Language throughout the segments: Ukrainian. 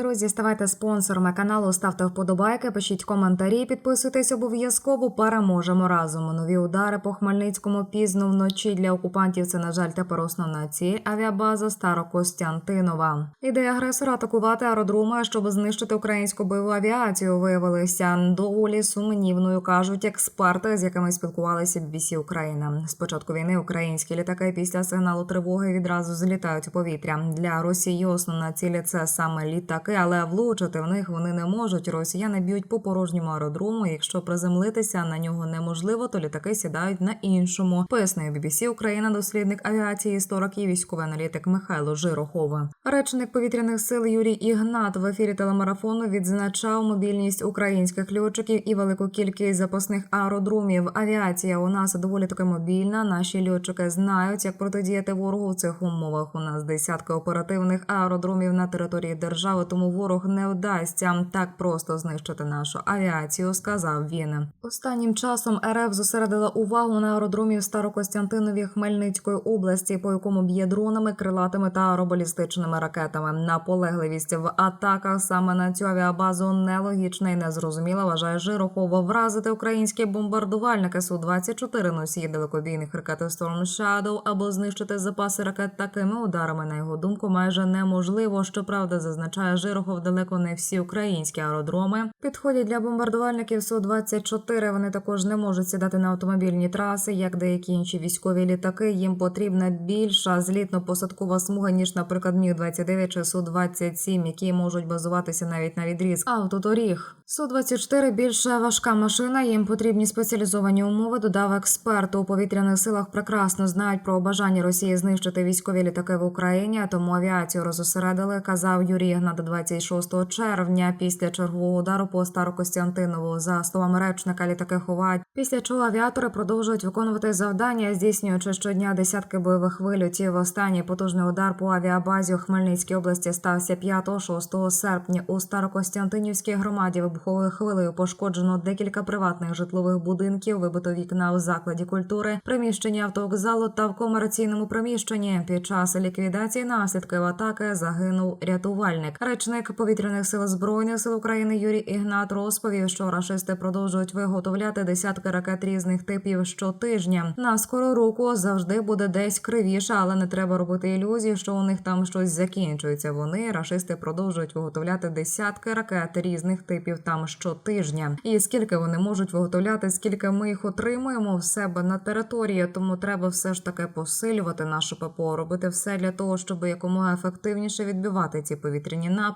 Друзі, ставайте спонсорами каналу, ставте вподобайки, пишіть коментарі, підписуйтесь обов'язково. Переможемо разом. Нові удари по Хмельницькому пізно вночі для окупантів. Це на жаль тепер основна ціль. Авіабаза Старокостянтинова. Ідея агресора атакувати аеродроми, щоб знищити українську бойову авіацію, виявилися доволі сумнівною, кажуть експерти, з якими спілкувалися BBC Україна. З початку війни українські літаки після сигналу тривоги відразу злітають у повітря. Для Росії основна ціль це саме літаки, але влучити в них вони не можуть. Росіяни б'ють по порожньому аеродрому. Якщо приземлитися на нього неможливо, то літаки сідають на іншому. Пояснює BBC Україна, дослідник авіації, історик і військовий аналітик Михайло Жирохов. Речник повітряних сил Юрій Ігнат в ефірі телемарафону відзначав мобільність українських льотчиків і велику кількість запасних аеродромів. Авіація у нас доволі таки мобільна. Наші льотчики знають, як протидіяти ворогу в цих умовах. У нас десятки оперативних аеродромів на території держави, тому ворог не вдасться так просто знищити нашу авіацію. Сказав він. Останнім часом РФ зосередила увагу на аеродромі в Старокостянтинові Хмельницької області, по якому б'є дронами, крилатими та аеробалістичними ракетами. Наполегливість в атаках саме на цю авіабазу нелогічна і незрозуміла. Вважає Жирохова вразити українські бомбардувальники су 24 носії далекобійних ракет Storm Shadow або знищити запаси ракет такими ударами. На його думку, майже неможливо. Щоправда, зазначає Жирохов, далеко не всі українські аеродроми підходять для бомбардувальників су 24 Вони також не можуть сідати на автомобільні траси, як деякі інші військові літаки. Їм потрібна більша злітно-посадкова смуга ніж, наприклад, міг 29 чи су 27 які можуть базуватися навіть на відріз автодоріг. су 24 більше важка машина. Їм потрібні спеціалізовані умови. Додав експерт у повітряних силах. Прекрасно знають про бажання Росії знищити військові літаки в Україні. Тому авіацію розосередили. Казав Юрій Гнат 26 червня. Після чергового удару по Старокостянтинову. За словами речника, літаки ховають. Після чого авіатори продовжують виконувати завдання, здійснюючи щодня десятки бойових вильотів. Останній потужний удар по авіабазі у Хмельницькій області стався 5-6 серпня. У Старокостянтинівській громаді вибуховою хвилею пошкоджено декілька приватних житлових будинків, вибито вікна у закладі культури, приміщення автовокзалу та в комерційному приміщенні. Під час ліквідації наслідків атаки загинув рятувальник. Речник повітряних сил збройних сил України Юрій Ігнат розповів, що рашисти продовжують виготовляти десятки ракет різних типів щотижня. На скору руку завжди буде десь кривіше, але не треба робити ілюзії, що у них там щось закінчується. Вони рашисти продовжують виготовляти десятки ракет різних типів там щотижня. І скільки вони можуть виготовляти, скільки ми їх отримуємо в себе на території, тому треба все ж таки посилювати нашу ППО, робити все для того, щоб якомога ефективніше відбивати ці повітряні напади.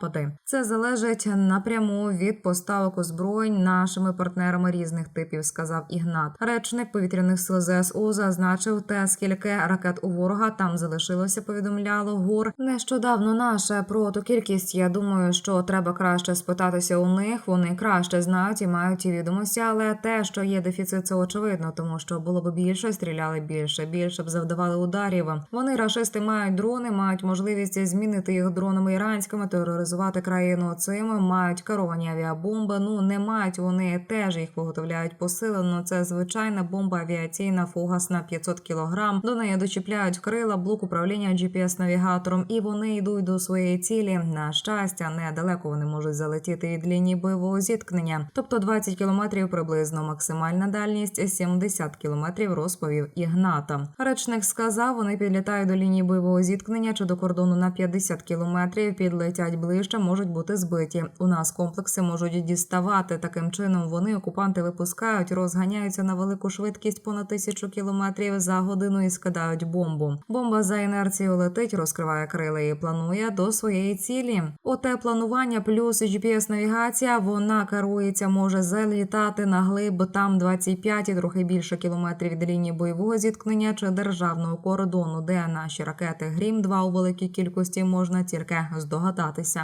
Це залежить напряму від поставок озброєнь нашими партнерами різних типів, сказав Ігнат. Речник повітряних сил ЗСУ зазначив те, скільки ракет у ворога там залишилося. Повідомляло ГУР. Нещодавно наша про ту кількість. Я думаю, що треба краще спитатися у них. Вони краще знають і мають ті відомості, але те, що є дефіцит, це очевидно, тому що було б більше, стріляли більше, більше б завдавали ударів. Вони рашисти мають дрони, мають можливість змінити їх дронами іранськими, тероризувати країну цим, мають керовані авіабомби. Ну не мають вони теж їх виготовляють посилено. Це звичайна бомба авіаційна фугасна 500 кг. До неї дочіпляють крила, блок управління GPS-навігатором, і вони йдуть до своєї цілі. На щастя, недалеко вони можуть залетіти від лінії бойового зіткнення, тобто 20 кілометрів приблизно. Максимальна дальність 70 кілометрів, розповів Ігната. Речник сказав, вони підлітають до лінії бойового зіткнення чи до кордону на 50 кілометрів. Підлетять ближче, можуть бути збиті. У нас комплекси можуть діставати. Таким чином вони окупанти випускають, розганяються на велику швидкість понад тисячу кілометрів за годину і скидають бомбу. Бомба за інерцією летить, розкриває крила і планує до своєї цілі. Оте планування плюс GPS-навігація. Вона керується, може залітати на глиб там 25 і трохи більше кілометрів від лінії бойового зіткнення чи державного кордону, де наші ракети Грім 2 у великій кількості можна тільки здогадатися.